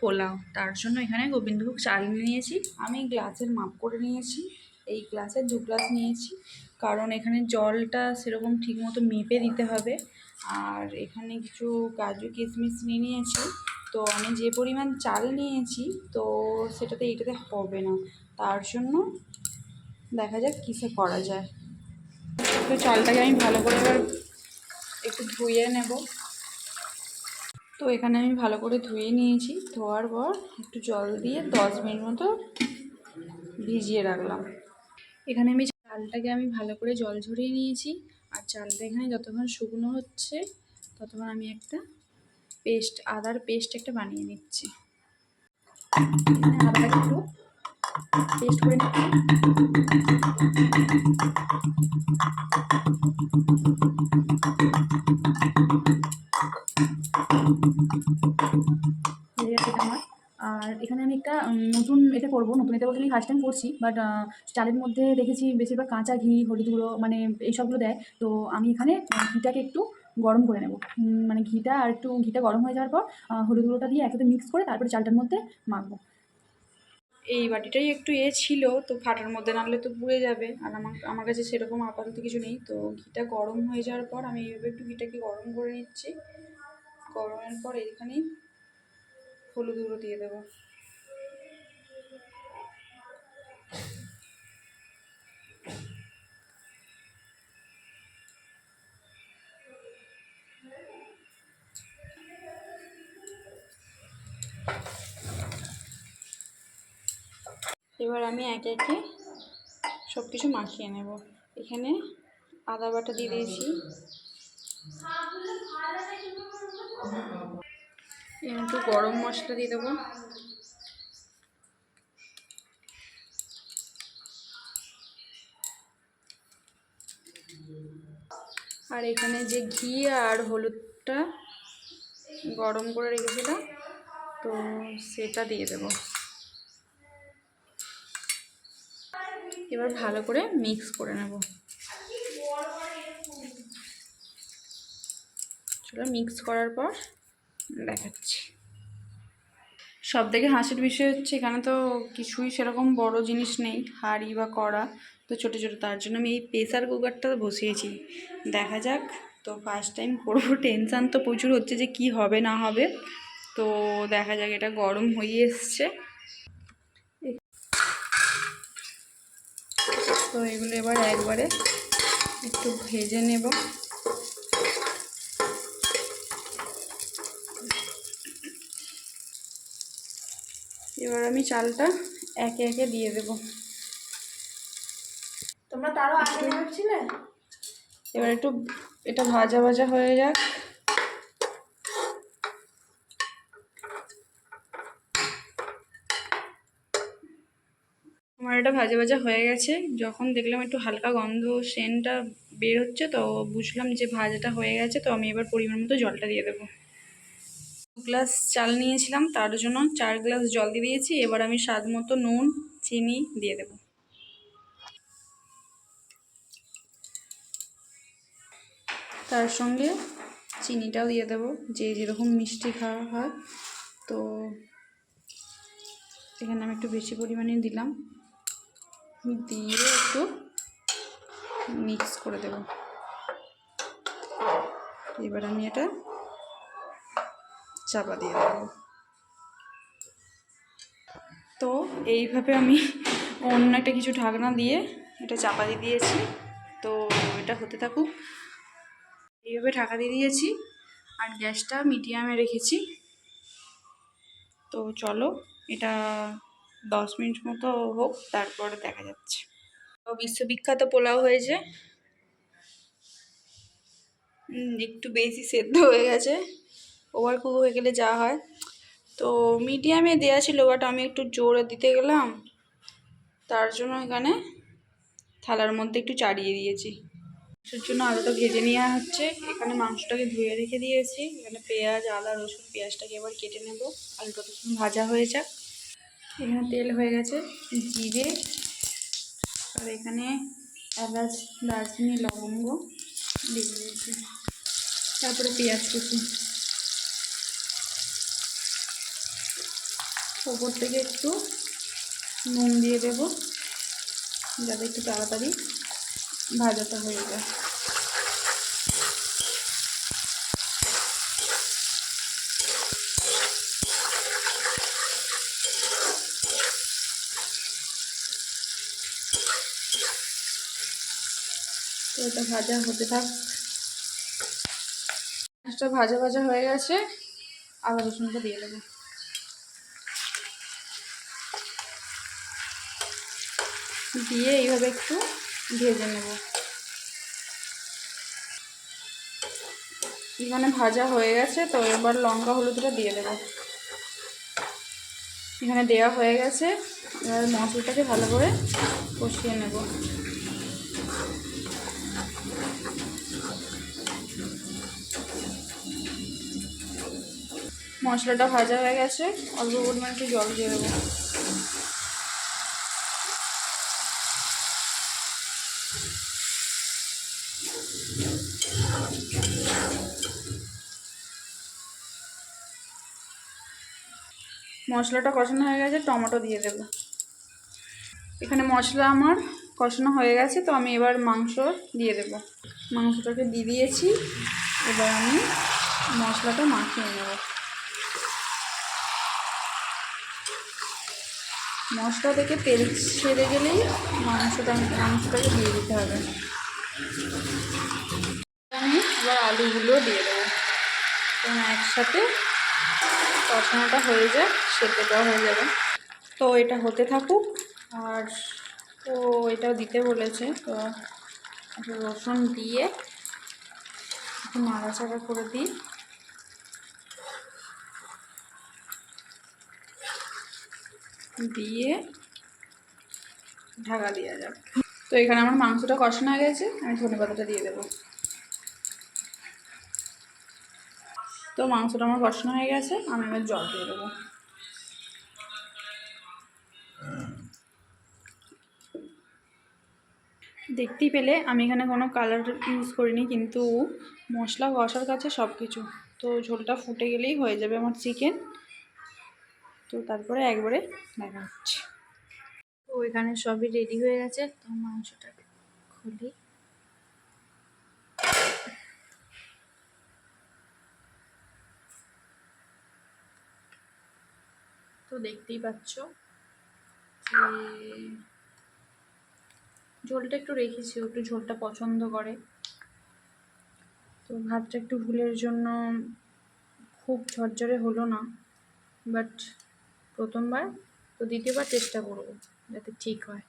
পোলাও। তার জন্য এখানে গোবিন্দভোগ চাল নিয়েছি। আমি গ্লাসের মাপ করে নিয়েছি। এই গ্লাসের দু গ্লাস নিয়েছি। কারণ এখানে জলটা সেরকম ঠিকমতো মেপে দিতে হবে। আর এখানে কিছু কাজু কিশমিশ নিয়ে নিয়েছি। তো আমি যে পরিমাণ চাল নিয়েছি, তো সেটাতে এটাতে হবে না। তার জন্য দেখা যাক কিসে করা যায়। তো চালটাকে আমি ভালো করে এবার একটু ধুয়ে নেব। তো এখানে আমি ভালো করে ধুয়ে নিয়েছি। ধোয়ার পর একটু জল দিয়ে দশ মিনিট মতো ভিজিয়ে রাখলাম। এখানে আমি চালটাকে আমি ভালো করে জল ঝরিয়ে নিয়েছি। আর চালটা এখানে যতক্ষণ শুকনো হচ্ছে ততক্ষণ আমি একটা পেস্ট, আদার পেস্ট একটা বানিয়ে নিচ্ছি। পেস্ট করে নিচ্ছি। আর এখানে আমি একটা নতুন এটা করব, নতুন এটা বলতে আমি ফার্স্ট টাইম করছি বাট চালের মধ্যে দেখেছি বেশিরভাগ কাঁচা ঘি, হলুদ গুঁড়ো মানে এইসবগুলো দেয়। তো আমি এখানে ঘিটাকে একটু গরম করে নেব। মানে ঘিটা আর একটু, ঘিটা গরম হয়ে যাওয়ার পর হলুদ গুঁড়োটা দিয়ে একসাথে মিক্স করে তারপরে চালটার মধ্যে মাখবো। এই বাটিটাই একটু এ ছিল, তো ফাটার মধ্যে নাড়লে তো পুড়ে যাবে। আর আমার আমার কাছে সেরকম আপাতত কিছু নেই। তো ঘিটা গরম হয়ে যাওয়ার পর আমি এইভাবে একটু ঘিটাকে গরম করে নিচ্ছি। গরমের পর এইখানেই হলুদ গুঁড়ো দিয়ে দেবো। এবার আমি একে একে সব কিছু মাখিয়ে নেব। এখানে আদা বাটা দিয়ে দিয়েছি। একটু গরম মশলা দিয়ে দেবো। আর এখানে যে ঘি আর হলুদটা গরম করে রেখেছিলাম, তো সেটা দিয়ে দেবো। এবার ভালো করে মিক্স করে নেব। চলো মিক্স করার পর দেখাচ্ছি। সব থেকে হাসির বিষয় হচ্ছে এখানে তো কিছুই সেরকম বড় জিনিস নেই, হাঁড়ি বা কড়া তো ছোটো ছোটো, তার জন্য আমি এই প্রেসার কুকারটা বসিয়েছি। দেখা যাক, তো ফার্স্ট টাইম করব টেনশান তো প্রচুর হচ্ছে যে কি হবে না হবে। তো দেখা যাক, এটা গরম হয়ে এসছে। তো এগুলো এবার একবারে একটু ভেজে নেব। এবার আমি চালটা একে একে দিয়ে দেব। তোমরা তারও আগে ভেবেছিলে এবার একটু এটা ভাজা ভাজা হয়ে যাক। আমার ভাজা ভাজা হয়ে গেছে। যখন দেখলাম একটু হালকা গন্ধ সেনটা বের হচ্ছে, তো বুঝলাম যে ভাজাটা হয়ে গেছে, তো আমি এবার পরিমাণ মতো জলটা দিয়ে দেবো। দু গ্লাস চাল নিয়েছিলাম, তার জন্য চার গ্লাস জল দিয়ে দিয়েছি, এবার আমি স্বাদ মতো নুন, চিনি দিয়ে দেবো। তার সঙ্গে চিনিটাও দিয়ে দেবো, যে যেরকম মিষ্টি খাওয়া হয়। তো এখানে আমি একটু বেশি পরিমাণে দিলাম। দিয়ে একটু মিক্স করে দেব। এবার আমি এটা চাপা দিয়ে দেবো। তো এইভাবে আমি অন্য একটা কিছু ঢাকনা দিয়ে এটা চাপা দিয়ে দিয়েছি। তো এটা হতে থাকুক। এইভাবে ঢাকা দিয়ে দিয়েছি আর গ্যাসটা মিডিয়ামে রেখেছি। তো চলো এটা দশ মিনিট মতো হোক তারপরে দেখা যাচ্ছে। তো বিশ্ববিখ্যাত পোলাও হয়েছে? একটু বেশি সেদ্ধ হয়ে গেছে। ওভার কুক হয়ে গেলে যা হয়। তো মিডিয়ামে দেওয়া ছিল বাট আমি একটু জোরে দিতে গেলাম। তার জন্য এখানে থালার মধ্যে একটু চাড়িয়ে দিয়েছি। মাংসের জন্য আলুটা ভেজে নেওয়া হচ্ছে। এখানে মাংসটাকে ধুয়ে রেখে দিয়েছি। এখানে পেঁয়াজ আদা রসুন পেঁয়াজটাকে এবার কেটে নেব। আলুটা তখন ভাজা হয়ে যাক। এখানে তেল হয়ে গেছে, জিরে, আর এখানে এলাচ, দারচিনি, লবঙ্গ দিয়ে দিয়েছি। তারপরে পেঁয়াজ কুচি। ওপর থেকে একটু নুন দিয়ে দেবো, যাতে একটু তাড়াতাড়ি ভাজাটা হয়ে যায়। এটা ভাজা, হতে থাক। মাছটা ভাজা ভাজা হয়ে গেছে, আদা রসুনটা দিয়ে দেবো। দিয়ে এইভাবে একটু ভেজে নেব। এখানে ভাজা হয়ে গেছে, তো এবার লঙ্কা হলুদটা দিয়ে দেবো। এখানে দেওয়া হয়ে গেছে, এবার মশলাটাকে ভালো করে কষিয়ে নেব। মশলাটা ভাজা হয়ে গেছে, অল্প পরিমাণে একটু জল দিয়ে দেবো। মশলাটা কষানো হয়ে গেছে, টমেটো দিয়ে দেবো। এখানে মশলা আমার কষানো হয়ে গেছে, তো আমি এবার মাংস দিয়ে দেব। মাংসটাকে দিয়ে দিয়েছি, এবার আমি মশলাটা মাখিয়ে নেব। মশলা থেকে তেল ছেড়ে গেলেই মাংসটা, মাংসটাকে দিয়ে দিতে হবে। আমি এবার আলুগুলো দিয়ে দেবো। কারণ একসাথে কষানোটা হয়ে যায় সেদ্ধটাও হয়ে যাবে। তো এটা হতে থাকুক। আর ও এটাও দিতে বলেছে। তো রসুন দিয়ে একটু নাড়াচাড়া করে দিই। দিয়ে ঢাকা দেওয়া যাবে তো এখানে আমার মাংসটা কষানো হয়ে গেছে, আমি ধনে পাতাটা দিয়ে দেবো। তো মাংসটা আমার কষানো হয়ে গেছে, আমি এবার জল দিয়ে দেবো। দেখতেই পেলে, আমি এখানে কোনো কালার ইউজ করিনি, কিন্তু মশলা কষার কাছে সব কিছু তো ঝোলটা ফুটে গেলেই হয়ে যাবে আমার চিকেন। তো তারপরে একবারে দেখা হচ্ছে। তো এখানে সবই রেডি হয়ে গেছে, তো মাংসটাকে খুলি। তো দেখতেই পাচ্ছ যে ঝোলটা একটু রেখেছি, একটু ঝোলটা পছন্দ করে। তো ভাতটা একটু ভুলের জন্য খুব ঝরঝরে হলো না বাট প্রথমবার তো দ্বিতীয়বার চেষ্টা করব যাতে ঠিক হয়।